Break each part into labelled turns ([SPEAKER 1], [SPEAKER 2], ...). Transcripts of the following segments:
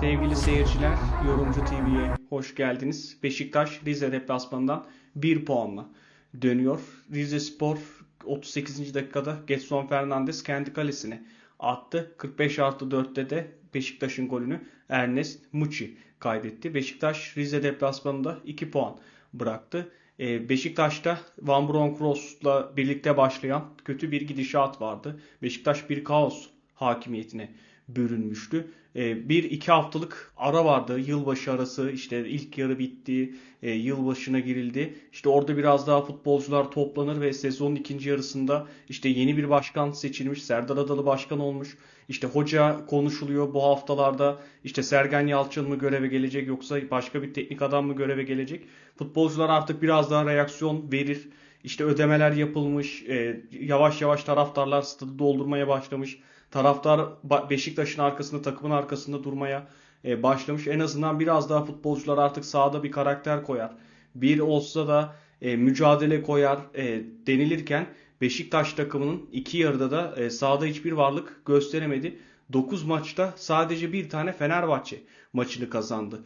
[SPEAKER 1] Sevgili seyirciler, Yorumcu TV'ye hoş geldiniz. Beşiktaş Rize deplasmanından 1 puanla dönüyor. Rize Spor 38. dakikada Getson Fernandes kendi kalesine attı. 45 artı 4'te de Beşiktaş'ın golünü Ernest Muçi kaydetti. Beşiktaş Rize deplasmanında 2 puan bıraktı. Ee, Beşiktaş'ta Van Bronckhorst'la birlikte başlayan kötü bir gidişat vardı. Beşiktaş bir kaos hakimiyetine bürünmüştü. Ee, bir iki haftalık ara vardı. Yılbaşı arası işte ilk yarı bitti. E, yılbaşına girildi. İşte orada biraz daha futbolcular toplanır ve sezonun ikinci yarısında işte yeni bir başkan seçilmiş. Serdar Adalı başkan olmuş. İşte hoca konuşuluyor bu haftalarda. İşte Sergen Yalçın mı göreve gelecek yoksa başka bir teknik adam mı göreve gelecek? Futbolcular artık biraz daha reaksiyon verir. İşte ödemeler yapılmış. E, yavaş yavaş taraftarlar stadı doldurmaya başlamış. Taraftar Beşiktaş'ın arkasında, takımın arkasında durmaya e, başlamış. En azından biraz daha futbolcular artık sahada bir karakter koyar. Bir olsa da e, mücadele koyar e, denilirken Beşiktaş takımının iki yarıda da sahada hiçbir varlık gösteremedi. 9 maçta sadece bir tane Fenerbahçe maçını kazandı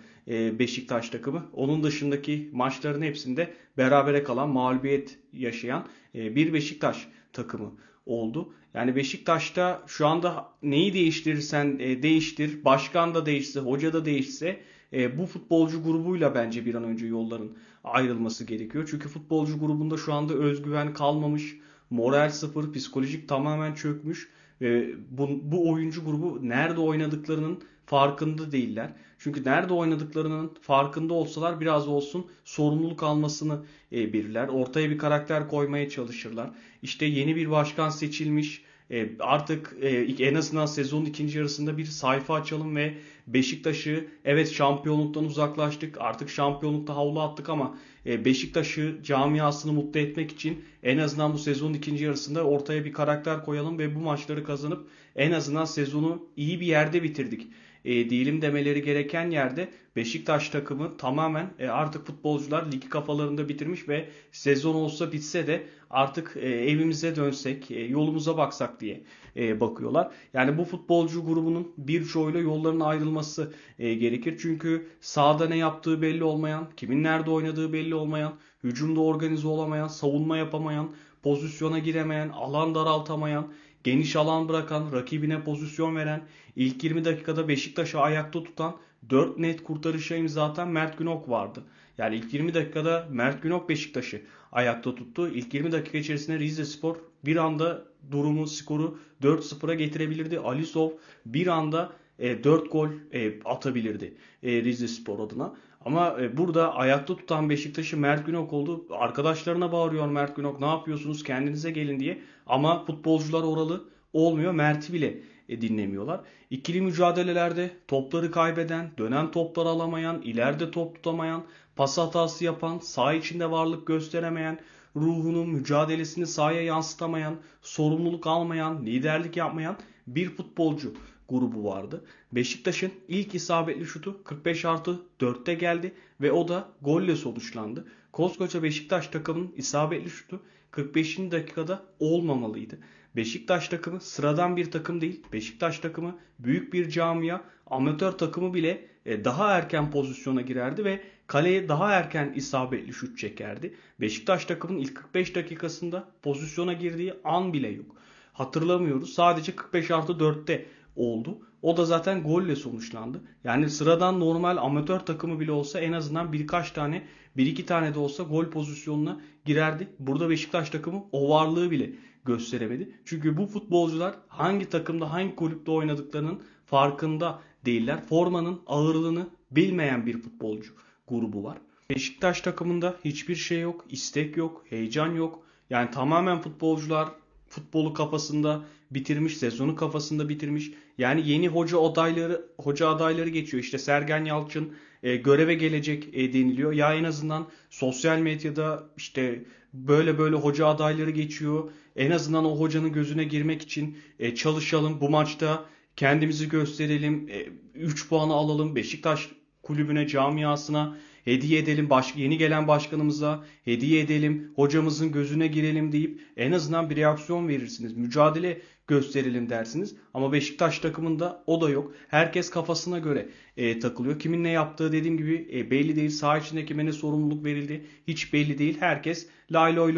[SPEAKER 1] Beşiktaş takımı. Onun dışındaki maçların hepsinde berabere kalan, mağlubiyet yaşayan bir Beşiktaş takımı oldu. Yani Beşiktaş'ta şu anda neyi değiştirirsen e, değiştir, başkan da değişse, hoca da değişse e, bu futbolcu grubuyla bence bir an önce yolların ayrılması gerekiyor. Çünkü futbolcu grubunda şu anda özgüven kalmamış, moral sıfır, psikolojik tamamen çökmüş. E, bu, bu oyuncu grubu nerede oynadıklarının farkında değiller. Çünkü nerede oynadıklarının farkında olsalar biraz olsun sorumluluk almasını e, bilirler. Ortaya bir karakter koymaya çalışırlar. İşte yeni bir başkan seçilmiş. E, artık e, en azından sezonun ikinci yarısında bir sayfa açalım ve Beşiktaş'ı evet şampiyonluktan uzaklaştık. Artık şampiyonlukta havlu attık ama e, Beşiktaş'ı camiasını mutlu etmek için en azından bu sezonun ikinci yarısında ortaya bir karakter koyalım ve bu maçları kazanıp en azından sezonu iyi bir yerde bitirdik e, diyelim demeleri gereken yerde Beşiktaş takımı tamamen e, artık futbolcular ligi kafalarında bitirmiş ve sezon olsa bitse de artık e, evimize dönsek, e, yolumuza baksak diye e, bakıyorlar. Yani bu futbolcu grubunun birçoğuyla yolların ayrılması e, gerekir. Çünkü sahada ne yaptığı belli olmayan, kimin nerede oynadığı belli olmayan, hücumda organize olamayan, savunma yapamayan, pozisyona giremeyen, alan daraltamayan, geniş alan bırakan, rakibine pozisyon veren, ilk 20 dakikada Beşiktaş'ı ayakta tutan 4 net kurtarışa imza atan Mert Günok vardı. Yani ilk 20 dakikada Mert Günok Beşiktaş'ı ayakta tuttu. İlk 20 dakika içerisinde Rize Spor bir anda durumu, skoru 4-0'a getirebilirdi. Alisov bir anda e, 4 gol e, atabilirdi e, Rize Spor adına. Ama e, burada ayakta tutan Beşiktaş'ı Mert Günok oldu. Arkadaşlarına bağırıyor Mert Günok ne yapıyorsunuz kendinize gelin diye. Ama futbolcular oralı olmuyor. Mert'i bile e, dinlemiyorlar. İkili mücadelelerde topları kaybeden, dönen topları alamayan, ileride top tutamayan, pas hatası yapan, saha içinde varlık gösteremeyen, ruhunu, mücadelesini sahaya yansıtamayan, sorumluluk almayan, liderlik yapmayan bir futbolcu grubu vardı. Beşiktaş'ın ilk isabetli şutu 45 artı 4'te geldi ve o da golle sonuçlandı. Koskoca Beşiktaş takımının isabetli şutu 45. dakikada olmamalıydı. Beşiktaş takımı sıradan bir takım değil. Beşiktaş takımı büyük bir camia, amatör takımı bile e, daha erken pozisyona girerdi ve kaleye daha erken isabetli şut çekerdi. Beşiktaş takımının ilk 45 dakikasında pozisyona girdiği an bile yok. Hatırlamıyoruz. Sadece 45 artı 4'te oldu. O da zaten golle sonuçlandı. Yani sıradan normal amatör takımı bile olsa en azından birkaç tane, bir iki tane de olsa gol pozisyonuna girerdi. Burada Beşiktaş takımı o varlığı bile gösteremedi. Çünkü bu futbolcular hangi takımda hangi kulüpte oynadıklarının farkında değiller. Formanın ağırlığını bilmeyen bir futbolcu grubu var. Beşiktaş takımında hiçbir şey yok, istek yok, heyecan yok. Yani tamamen futbolcular futbolu kafasında bitirmiş, sezonu kafasında bitirmiş. Yani yeni hoca adayları hoca adayları geçiyor. İşte Sergen Yalçın e, göreve gelecek e, deniliyor. Ya en azından sosyal medyada işte böyle böyle hoca adayları geçiyor. En azından o hocanın gözüne girmek için e, çalışalım. Bu maçta kendimizi gösterelim. E, 3 puanı alalım. Beşiktaş kulübüne, camiasına hediye edelim baş, yeni gelen başkanımıza, hediye edelim, hocamızın gözüne girelim deyip en azından bir reaksiyon verirsiniz. Mücadele gösterelim dersiniz. Ama Beşiktaş takımında o da yok. Herkes kafasına göre e, takılıyor. Kimin ne yaptığı dediğim gibi e, belli değil. Sağ içinde kime ne sorumluluk verildi hiç belli değil. Herkes lay loy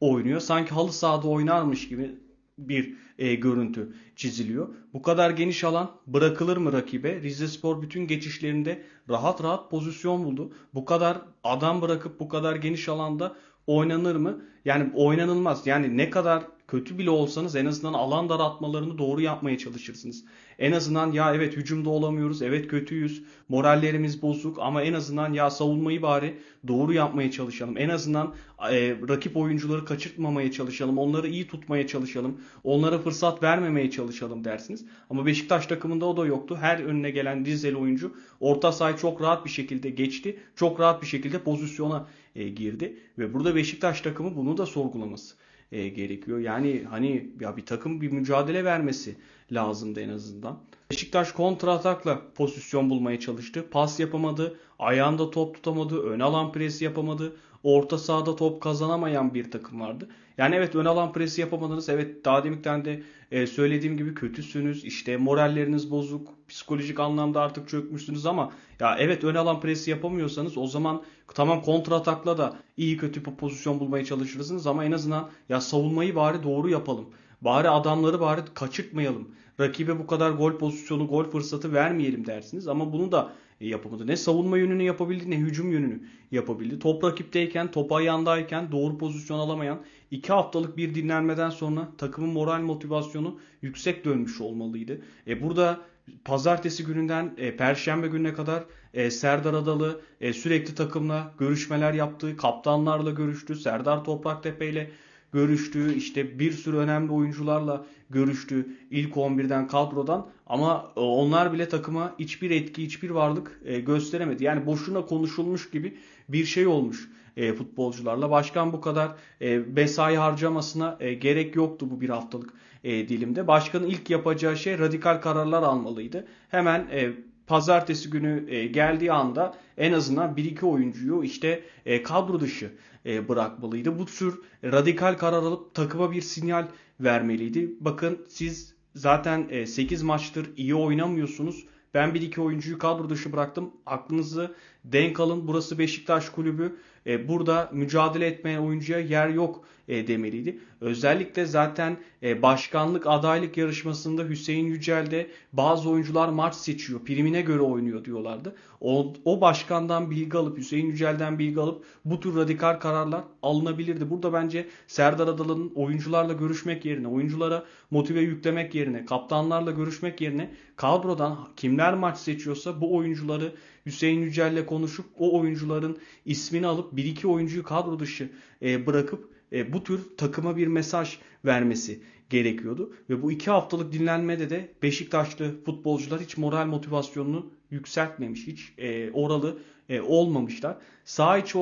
[SPEAKER 1] oynuyor. Sanki halı sahada oynarmış gibi bir e, görüntü çiziliyor. Bu kadar geniş alan bırakılır mı rakibe? Rize Spor bütün geçişlerinde rahat rahat pozisyon buldu. Bu kadar adam bırakıp bu kadar geniş alanda oynanır mı? Yani oynanılmaz. Yani ne kadar kötü bile olsanız en azından alan daraltmalarını doğru yapmaya çalışırsınız. En azından ya evet hücumda olamıyoruz, evet kötüyüz, morallerimiz bozuk ama en azından ya savunmayı bari doğru yapmaya çalışalım. En azından e, rakip oyuncuları kaçırtmamaya çalışalım, onları iyi tutmaya çalışalım, onlara fırsat vermemeye çalışalım dersiniz. Ama Beşiktaş takımında o da yoktu. Her önüne gelen Dizeli oyuncu orta sahayı çok rahat bir şekilde geçti, çok rahat bir şekilde pozisyona e, girdi ve burada Beşiktaş takımı bunu da sorgulaması e, gerekiyor. Yani hani ya bir takım bir mücadele vermesi lazımdı en azından. Beşiktaş kontra atakla pozisyon bulmaya çalıştı. Pas yapamadı, ayağında top tutamadı, ön alan presi yapamadı. Orta sahada top kazanamayan bir takım vardı. Yani evet ön alan presi yapamadınız. Evet daha demikten de e, söylediğim gibi kötüsünüz. İşte moralleriniz bozuk. Psikolojik anlamda artık çökmüşsünüz ama ya evet ön alan presi yapamıyorsanız o zaman tamam kontra atakla da iyi kötü bir pozisyon bulmaya çalışırsınız ama en azından ya savunmayı bari doğru yapalım. Bari adamları bari kaçırtmayalım. Rakibe bu kadar gol pozisyonu, gol fırsatı vermeyelim dersiniz. Ama bunu da yapamadı. Ne savunma yönünü yapabildi ne hücum yönünü yapabildi. Top rakipteyken, top ayağındayken doğru pozisyon alamayan 2 haftalık bir dinlenmeden sonra takımın moral motivasyonu yüksek dönmüş olmalıydı. E burada pazartesi gününden e, perşembe gününe kadar e, Serdar Adalı e, sürekli takımla görüşmeler yaptı. Kaptanlarla görüştü. Serdar Topraktepe ile görüştü. İşte bir sürü önemli oyuncularla görüştü ilk 11'den kadrodan ama e, onlar bile takıma hiçbir etki, hiçbir varlık e, gösteremedi. Yani boşuna konuşulmuş gibi bir şey olmuş e, futbolcularla. Başkan bu kadar mesai harcamasına gerek yoktu bu bir haftalık dilimde. Başkanın ilk yapacağı şey radikal kararlar almalıydı. Hemen pazartesi günü geldiği anda en azından 1-2 oyuncuyu işte kadro dışı bırakmalıydı. Bu tür radikal karar alıp takıma bir sinyal vermeliydi. Bakın siz zaten 8 maçtır iyi oynamıyorsunuz. Ben bir iki oyuncuyu kadro dışı bıraktım. Aklınızı denk alın. Burası Beşiktaş kulübü. E, burada mücadele etmeyen oyuncuya yer yok e, demeliydi. Özellikle zaten e, başkanlık adaylık yarışmasında Hüseyin Yücel'de bazı oyuncular maç seçiyor. Primine göre oynuyor diyorlardı. O, o başkandan bilgi alıp Hüseyin Yücel'den bilgi alıp bu tür radikal kararlar alınabilirdi. Burada bence Serdar Adalı'nın oyuncularla görüşmek yerine, oyunculara motive yüklemek yerine, kaptanlarla görüşmek yerine kadrodan kimler maç seçiyorsa bu oyuncuları Hüseyin Yücel'le konuşup o oyuncuların ismini alıp bir iki oyuncuyu kadro dışı e, bırakıp e, bu tür takıma bir mesaj vermesi gerekiyordu. Ve bu iki haftalık dinlenmede de Beşiktaşlı futbolcular hiç moral motivasyonunu yükseltmemiş. Hiç e, oralı e, olmamışlar. Sağ içi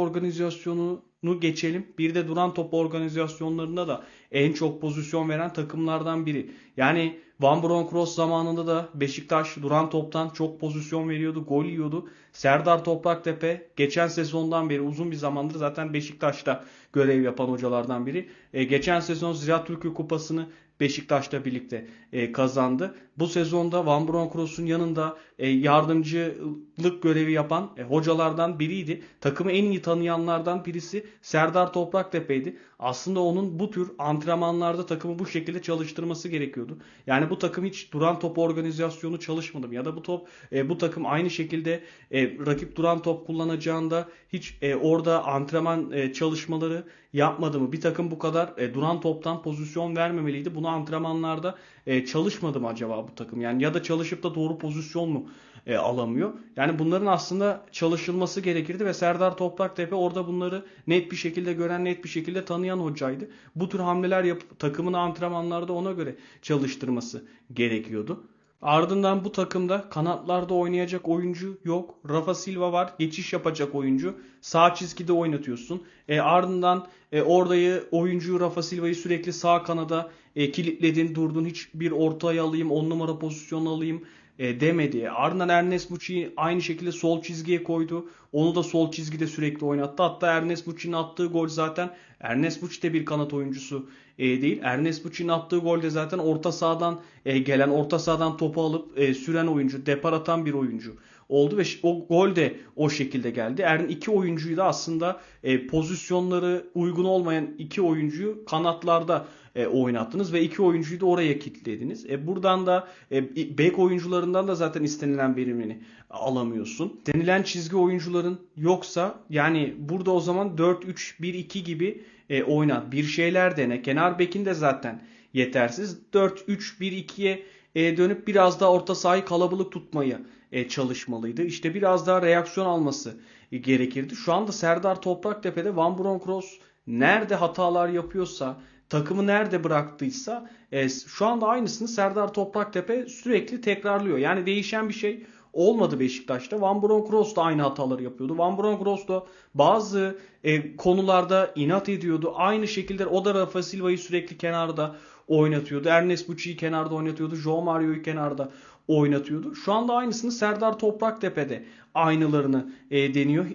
[SPEAKER 1] organizasyonunu geçelim. Bir de duran top organizasyonlarında da en çok pozisyon veren takımlardan biri. Yani Van Bronckhorst zamanında da Beşiktaş duran toptan çok pozisyon veriyordu, gol yiyordu. Serdar Topraktepe geçen sezondan beri uzun bir zamandır zaten Beşiktaş'ta görev yapan hocalardan biri. E, geçen sezon Ziraat Türkiye Kupası'nı Beşiktaş'ta birlikte e, kazandı. Bu sezonda Van Bronckhorst'un yanında yardımcılık görevi yapan e, hocalardan biriydi. Takımı en iyi tanıyanlardan birisi Serdar Topraktepe'ydi. Aslında onun bu tür antrenmanlarda takımı bu şekilde çalıştırması gerekiyordu. Yani bu takım hiç duran top organizasyonu çalışmadı mı? Ya da bu top e, bu takım aynı şekilde e, rakip duran top kullanacağında hiç e, orada antrenman e, çalışmaları yapmadı mı? Bir takım bu kadar e, duran toptan pozisyon vermemeliydi. Bunu antrenmanlarda e, çalışmadı mı acaba bu takım? Yani ya da çalışıp da doğru pozisyon mu e, alamıyor? Yani bunların aslında çalışılması gerekirdi ve Serdar Topraktepe orada bunları net bir şekilde gören, net bir şekilde tanıyan hocaydı. Bu tür hamleler yapıp takımını antrenmanlarda ona göre çalıştırması gerekiyordu. Ardından bu takımda kanatlarda oynayacak oyuncu yok. Rafa Silva var. Geçiş yapacak oyuncu. Sağ çizgide oynatıyorsun. E, ardından e, oradayı oyuncuyu Rafa Silva'yı sürekli sağ kanada e, kilitledin, durdun. Hiçbir ortaya alayım, on numara pozisyon alayım e, demedi. Ardından Ernest Muçi'yi aynı şekilde sol çizgiye koydu. Onu da sol çizgide sürekli oynattı. Hatta Ernest Muçi'nin attığı gol zaten Ernest Muçi de bir kanat oyuncusu e, değil. Ernest Muçi'nin attığı golde zaten orta sahadan e, gelen, orta sahadan topu alıp e, süren oyuncu, depar atan bir oyuncu oldu ve o gol de o şekilde geldi. Eğer iki oyuncuyu da aslında e, pozisyonları uygun olmayan iki oyuncuyu kanatlarda e, oynattınız ve iki oyuncuyu da oraya kilitlediniz. E, buradan da e, bek oyuncularından da zaten istenilen verimini alamıyorsun. Denilen çizgi oyuncuların yoksa yani burada o zaman 4-3-1-2 gibi e, oynat. Bir şeyler dene. Kenar bekin de zaten yetersiz. 4-3-1-2'ye e, dönüp biraz daha orta sahayı kalabalık tutmayı e, çalışmalıydı. İşte biraz daha reaksiyon alması e, gerekirdi. Şu anda Serdar Topraktepe'de Van Bronckhorst nerede hatalar yapıyorsa, takımı nerede bıraktıysa e, şu anda aynısını Serdar Topraktepe sürekli tekrarlıyor. Yani değişen bir şey olmadı Beşiktaş'ta. Van Bronckhorst da aynı hataları yapıyordu. Van Bronckhorst da bazı e, konularda inat ediyordu. Aynı şekilde o da Rafa Silva'yı sürekli kenarda oynatıyordu. Ernest Bucci'yi kenarda oynatıyordu. Joe Mario'yu kenarda oynatıyordu. Şu anda aynısını Serdar Topraktepe'de aynılarını e, deniyor.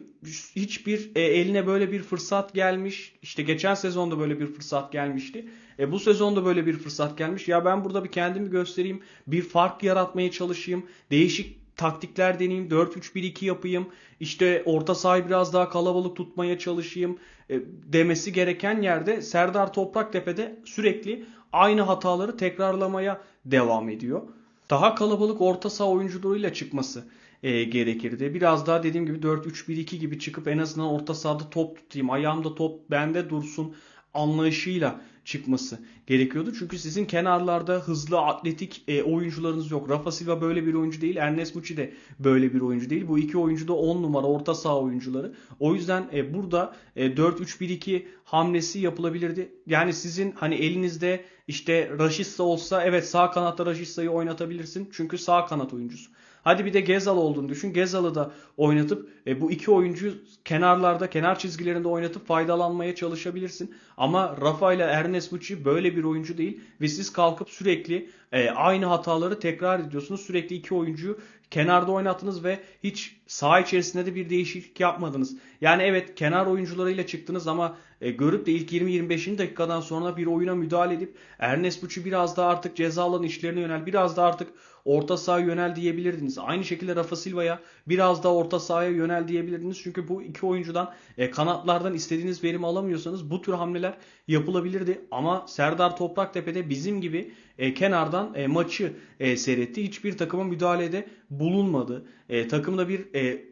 [SPEAKER 1] Hiçbir e, eline böyle bir fırsat gelmiş. İşte geçen sezonda böyle bir fırsat gelmişti. E, bu sezonda böyle bir fırsat gelmiş. Ya ben burada bir kendimi göstereyim. Bir fark yaratmaya çalışayım. Değişik taktikler deneyeyim. 4-3-1-2 yapayım. İşte orta sahayı biraz daha kalabalık tutmaya çalışayım e, demesi gereken yerde Serdar Topraktepe'de sürekli aynı hataları tekrarlamaya devam ediyor daha kalabalık orta saha oyuncularıyla çıkması e, gerekirdi. Biraz daha dediğim gibi 4-3-1-2 gibi çıkıp en azından orta sahada top tutayım, ayağımda top bende dursun anlayışıyla çıkması gerekiyordu. Çünkü sizin kenarlarda hızlı atletik e, oyuncularınız yok. Rafa Silva böyle bir oyuncu değil. Ernest Muçi de böyle bir oyuncu değil. Bu iki oyuncu da 10 numara orta saha oyuncuları. O yüzden e, burada e, 4-3-1-2 hamlesi yapılabilirdi. Yani sizin hani elinizde işte Raşitsa olsa evet sağ kanatta Raşitsa'yı oynatabilirsin. Çünkü sağ kanat oyuncusu. Hadi bir de Gezal olduğunu düşün. Gezal'ı da oynatıp e, bu iki oyuncuyu kenarlarda, kenar çizgilerinde oynatıp faydalanmaya çalışabilirsin. Ama Rafa ile Ernest Muçi böyle bir oyuncu değil ve siz kalkıp sürekli e, aynı hataları tekrar ediyorsunuz. Sürekli iki oyuncuyu kenarda oynattınız ve hiç saha içerisinde de bir değişiklik yapmadınız. Yani evet kenar oyuncularıyla çıktınız ama e, görüp de ilk 20-25. dakikadan sonra bir oyuna müdahale edip Ernest Buçu biraz daha artık ceza alan işlerine yönel, biraz da artık orta saha yönel diyebilirdiniz. Aynı şekilde Rafa Silva'ya biraz daha orta sahaya yönel diyebilirdiniz. Çünkü bu iki oyuncudan e, kanatlardan istediğiniz verimi alamıyorsanız bu tür hamleler yapılabilirdi. Ama Serdar Topraktepe'de bizim gibi e, kenardan e, maçı seyretti. Hiçbir takıma müdahalede bulunmadı. E, takımda bir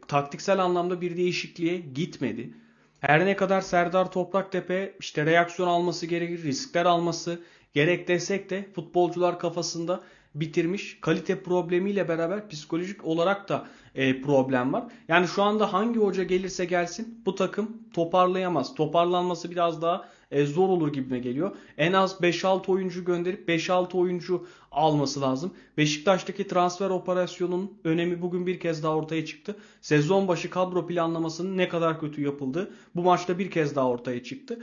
[SPEAKER 1] taktiksel anlamda bir değişikliğe gitmedi. Her ne kadar Serdar Topraktepe işte reaksiyon alması gerekir, riskler alması gerek desek de futbolcular kafasında bitirmiş. Kalite problemiyle beraber psikolojik olarak da e, problem var. Yani şu anda hangi hoca gelirse gelsin bu takım toparlayamaz. Toparlanması biraz daha e, zor olur gibime geliyor. En az 5-6 oyuncu gönderip 5-6 oyuncu alması lazım. Beşiktaş'taki transfer operasyonunun önemi bugün bir kez daha ortaya çıktı. Sezon başı kadro planlamasının ne kadar kötü yapıldığı bu maçta bir kez daha ortaya çıktı.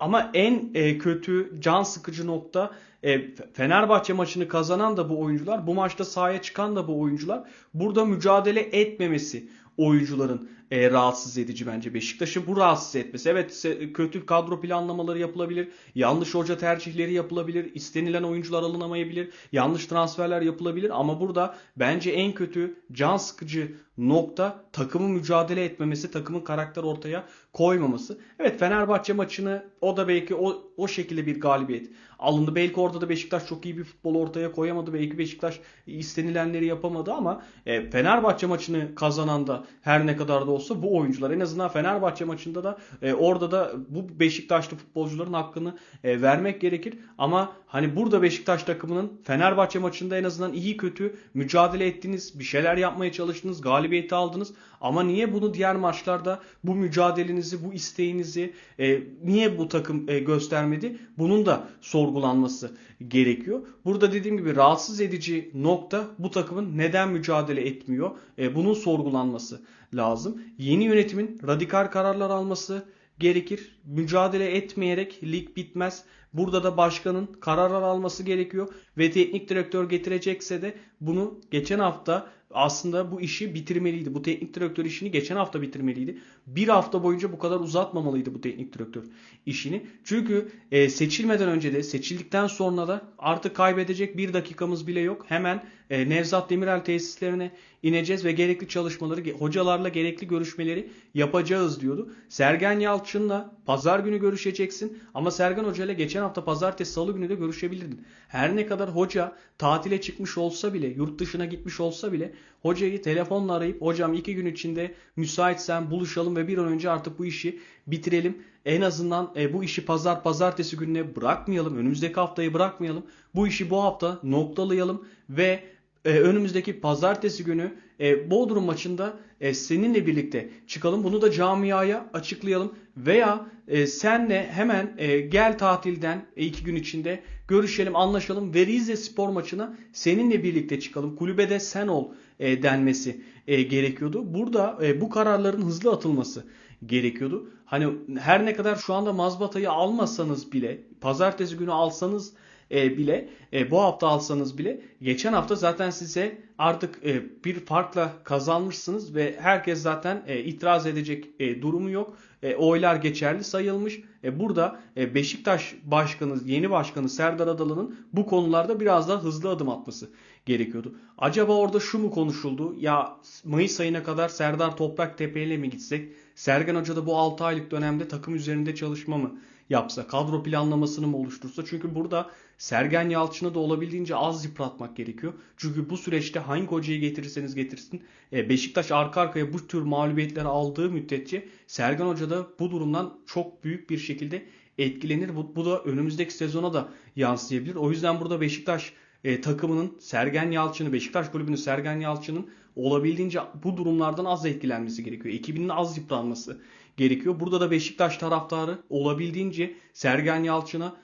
[SPEAKER 1] Ama en e, kötü can sıkıcı nokta e, Fenerbahçe maçını kazanan da bu oyuncular, bu maçta sahaya çıkan da bu oyuncular burada mücadele etmemesi oyuncuların e, rahatsız edici bence Beşiktaş'ı bu rahatsız etmesi. Evet kötü kadro planlamaları yapılabilir. Yanlış hoca tercihleri yapılabilir. istenilen oyuncular alınamayabilir. Yanlış transferler yapılabilir ama burada bence en kötü can sıkıcı nokta takımın mücadele etmemesi, takımın karakter ortaya koymaması. Evet Fenerbahçe maçını o da belki o, o şekilde bir galibiyet alındı. Belki orada da Beşiktaş çok iyi bir futbol ortaya koyamadı. Belki Beşiktaş istenilenleri yapamadı ama e, Fenerbahçe maçını kazanan da her ne kadar da olsa bu oyuncular. En azından Fenerbahçe maçında da e, orada da bu Beşiktaşlı futbolcuların hakkını e, vermek gerekir. Ama hani burada Beşiktaş takımının Fenerbahçe maçında en azından iyi kötü mücadele ettiniz. Bir şeyler yapmaya çalıştınız. Galibiyeti aldınız. Ama niye bunu diğer maçlarda bu mücadelenizi, bu isteğinizi e, niye bu takım e, göstermedi? Bunun da sorgulanması gerekiyor. Burada dediğim gibi rahatsız edici nokta bu takımın neden mücadele etmiyor? E, bunun sorgulanması lazım. Yeni yönetimin radikal kararlar alması gerekir. mücadele etmeyerek lig bitmez. Burada da başkanın kararlar alması gerekiyor ve teknik direktör getirecekse de bunu geçen hafta aslında bu işi bitirmeliydi. Bu teknik direktör işini geçen hafta bitirmeliydi. Bir hafta boyunca bu kadar uzatmamalıydı bu teknik direktör işini. Çünkü e, seçilmeden önce de seçildikten sonra da artık kaybedecek bir dakikamız bile yok. Hemen e, Nevzat Demirel tesislerine ineceğiz ve gerekli çalışmaları, hocalarla gerekli görüşmeleri yapacağız diyordu. Sergen Yalçın'la pazar günü görüşeceksin ama Sergen Hoca ile geçen hafta pazartesi salı günü de görüşebilirdin. Her ne kadar hoca tatile çıkmış olsa bile, yurt dışına gitmiş olsa bile hocayı telefonla arayıp hocam iki gün içinde müsaitsen buluşalım ve bir an önce artık bu işi bitirelim. En azından e, bu işi pazar pazartesi gününe bırakmayalım. Önümüzdeki haftayı bırakmayalım. Bu işi bu hafta noktalayalım ve e, önümüzdeki pazartesi günü e, Bodrum maçında e, seninle birlikte çıkalım. Bunu da camiaya açıklayalım. Veya e, senle hemen e, gel tatilden e, iki gün içinde görüşelim, anlaşalım ve Rize spor maçına seninle birlikte çıkalım. Kulübede sen ol e, denmesi e, gerekiyordu. Burada e, bu kararların hızlı atılması gerekiyordu. Hani her ne kadar şu anda mazbatayı almasanız bile, pazartesi günü alsanız e, bile e, bu hafta alsanız bile geçen hafta zaten size artık e, bir farkla kazanmışsınız ve herkes zaten e, itiraz edecek e, durumu yok. E, oylar geçerli sayılmış. E, burada e, Beşiktaş başkanı, yeni başkanı Serdar Adalı'nın bu konularda biraz daha hızlı adım atması gerekiyordu. Acaba orada şu mu konuşuldu? Ya Mayıs ayına kadar Serdar Topraktepe ile mi gitsek? Sergen Hoca da bu 6 aylık dönemde takım üzerinde çalışma mı yapsa? Kadro planlamasını mı oluştursa? Çünkü burada Sergen Yalçın'ı da olabildiğince az yıpratmak gerekiyor. Çünkü bu süreçte hangi hocayı getirirseniz getirsin e, Beşiktaş arka arkaya bu tür mağlubiyetleri aldığı müddetçe Sergen Hoca da bu durumdan çok büyük bir şekilde etkilenir. Bu, bu da önümüzdeki sezona da yansıyabilir. O yüzden burada Beşiktaş e, takımının Sergen Yalçın'ı, Beşiktaş kulübünün Sergen Yalçın'ın olabildiğince bu durumlardan az etkilenmesi gerekiyor. Ekibinin az yıpranması gerekiyor. Burada da Beşiktaş taraftarı olabildiğince Sergen Yalçın'a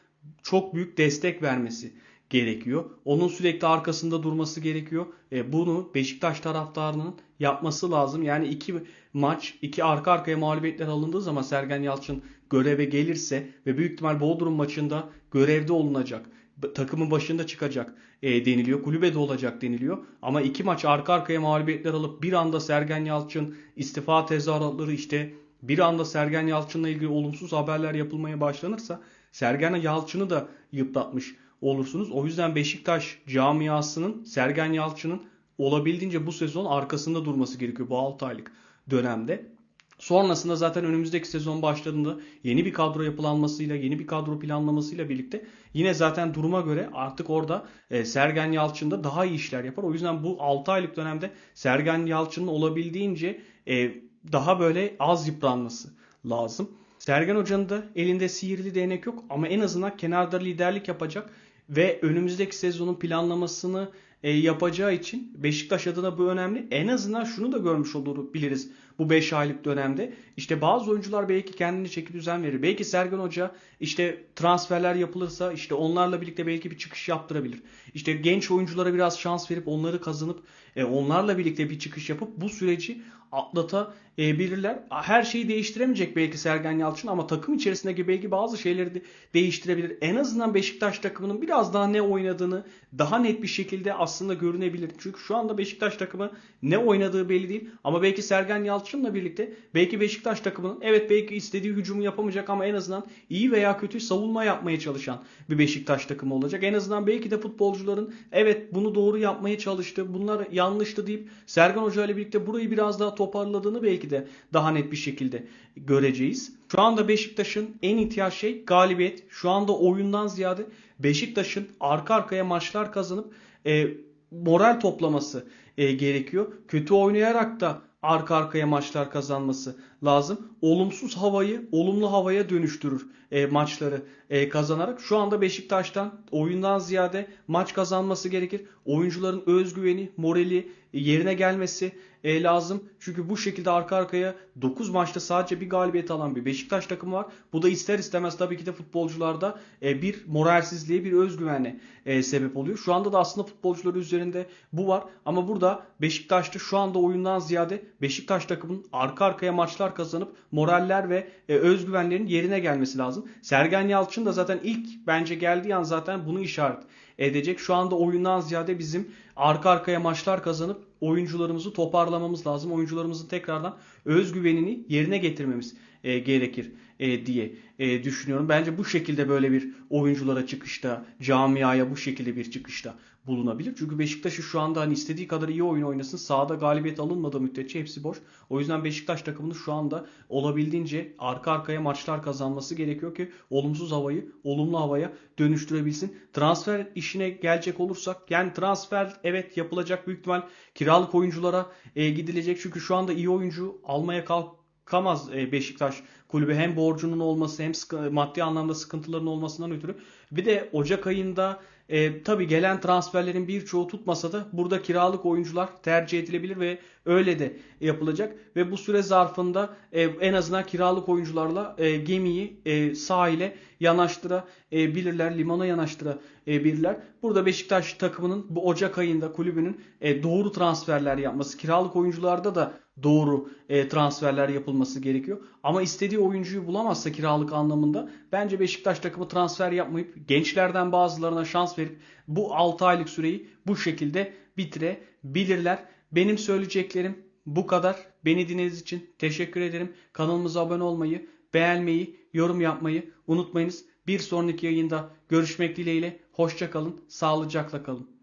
[SPEAKER 1] çok büyük destek vermesi gerekiyor. Onun sürekli arkasında durması gerekiyor. E, bunu Beşiktaş taraftarının yapması lazım. Yani iki maç, iki arka arkaya mağlubiyetler alındığı zaman Sergen Yalçın göreve gelirse ve büyük ihtimal Bodrum maçında görevde olunacak. Takımın başında çıkacak e, deniliyor. Kulübede olacak deniliyor. Ama iki maç arka arkaya mağlubiyetler alıp bir anda Sergen Yalçın istifa tezahüratları işte bir anda Sergen Yalçın'la ilgili olumsuz haberler yapılmaya başlanırsa Sergen Yalçın'ı da yıpratmış olursunuz. O yüzden Beşiktaş camiasının Sergen Yalçın'ın olabildiğince bu sezon arkasında durması gerekiyor bu 6 aylık dönemde. Sonrasında zaten önümüzdeki sezon başladığında yeni bir kadro yapılanmasıyla, yeni bir kadro planlamasıyla birlikte yine zaten duruma göre artık orada e, Sergen Yalçın da daha iyi işler yapar. O yüzden bu 6 aylık dönemde Sergen Yalçın'ın olabildiğince e, daha böyle az yıpranması lazım. Sergen Hoca'nın da elinde sihirli değnek yok ama en azından kenarda liderlik yapacak ve önümüzdeki sezonun planlamasını e, yapacağı için Beşiktaş adına bu önemli. En azından şunu da görmüş olabiliriz bu 5 aylık dönemde. İşte bazı oyuncular belki kendini çeki düzen verir. Belki Sergen Hoca işte transferler yapılırsa işte onlarla birlikte belki bir çıkış yaptırabilir. İşte genç oyunculara biraz şans verip onları kazanıp e, onlarla birlikte bir çıkış yapıp bu süreci atlatabilirler. Her şeyi değiştiremeyecek belki Sergen Yalçın ama takım içerisindeki belki bazı şeyleri de değiştirebilir. En azından Beşiktaş takımının biraz daha ne oynadığını daha net bir şekilde aslında görünebilir. Çünkü şu anda Beşiktaş takımı ne oynadığı belli değil. Ama belki Sergen Yalçın'la birlikte belki Beşiktaş takımının evet belki istediği hücumu yapamayacak ama en azından iyi veya kötü savunma yapmaya çalışan bir Beşiktaş takımı olacak. En azından belki de futbolcuların evet bunu doğru yapmaya çalıştı. Bunlar yanlıştı deyip Sergen Hoca ile birlikte burayı biraz daha toparladığını belki de daha net bir şekilde göreceğiz. Şu anda Beşiktaş'ın en ihtiyaç şey galibiyet. Şu anda oyundan ziyade Beşiktaş'ın arka arkaya maçlar kazanıp e, moral toplaması e, gerekiyor. Kötü oynayarak da arka arkaya maçlar kazanması lazım. Olumsuz havayı olumlu havaya dönüştürür e, maçları e, kazanarak. Şu anda Beşiktaş'tan oyundan ziyade maç kazanması gerekir. Oyuncuların özgüveni, morali yerine gelmesi e, lazım. Çünkü bu şekilde arka arkaya 9 maçta sadece bir galibiyet alan bir Beşiktaş takımı var. Bu da ister istemez tabii ki de futbolcularda e, bir moralsizliğe, bir özgüvene e, sebep oluyor. Şu anda da aslında futbolcuları üzerinde bu var. Ama burada Beşiktaş'ta şu anda oyundan ziyade Beşiktaş takımının arka arkaya maçlar kazanıp moraller ve e, özgüvenlerin yerine gelmesi lazım. Sergen Yalçın da zaten ilk bence geldiği an zaten bunu işaret edecek. Şu anda oyundan ziyade bizim arka arkaya maçlar kazanıp oyuncularımızı toparlamamız lazım. Oyuncularımızın tekrardan özgüvenini yerine getirmemiz e, gerekir e, diye e, düşünüyorum. Bence bu şekilde böyle bir oyunculara çıkışta, camiaya bu şekilde bir çıkışta bulunabilir. Çünkü Beşiktaş'ı şu anda hani istediği kadar iyi oyun oynasın. Sahada galibiyet alınmadığı müddetçe hepsi boş. O yüzden Beşiktaş takımının şu anda olabildiğince arka arkaya maçlar kazanması gerekiyor ki olumsuz havayı olumlu havaya dönüştürebilsin. Transfer işine gelecek olursak yani transfer evet yapılacak büyük ihtimal kiralık oyunculara e, gidilecek. Çünkü şu anda iyi oyuncu almaya kalkamaz e, Beşiktaş kulübü hem borcunun olması hem maddi anlamda sıkıntıların olmasından ötürü. Bir de Ocak ayında e, tabii gelen transferlerin birçoğu tutmasa da burada kiralık oyuncular tercih edilebilir ve öyle de yapılacak. Ve bu süre zarfında e, en azından kiralık oyuncularla e, gemiyi e, sahile yanaştırabilirler, limana yanaştırabilirler. Burada Beşiktaş takımının bu Ocak ayında kulübünün e, doğru transferler yapması, kiralık oyuncularda da doğru e, transferler yapılması gerekiyor. Ama istediği oyuncuyu bulamazsa kiralık anlamında bence Beşiktaş takımı transfer yapmayıp gençlerden bazılarına şans verip bu 6 aylık süreyi bu şekilde bitirebilirler. Benim söyleyeceklerim bu kadar. Beni dinlediğiniz için teşekkür ederim. Kanalımıza abone olmayı, beğenmeyi, yorum yapmayı unutmayınız. Bir sonraki yayında görüşmek dileğiyle. Hoşça kalın, sağlıcakla kalın.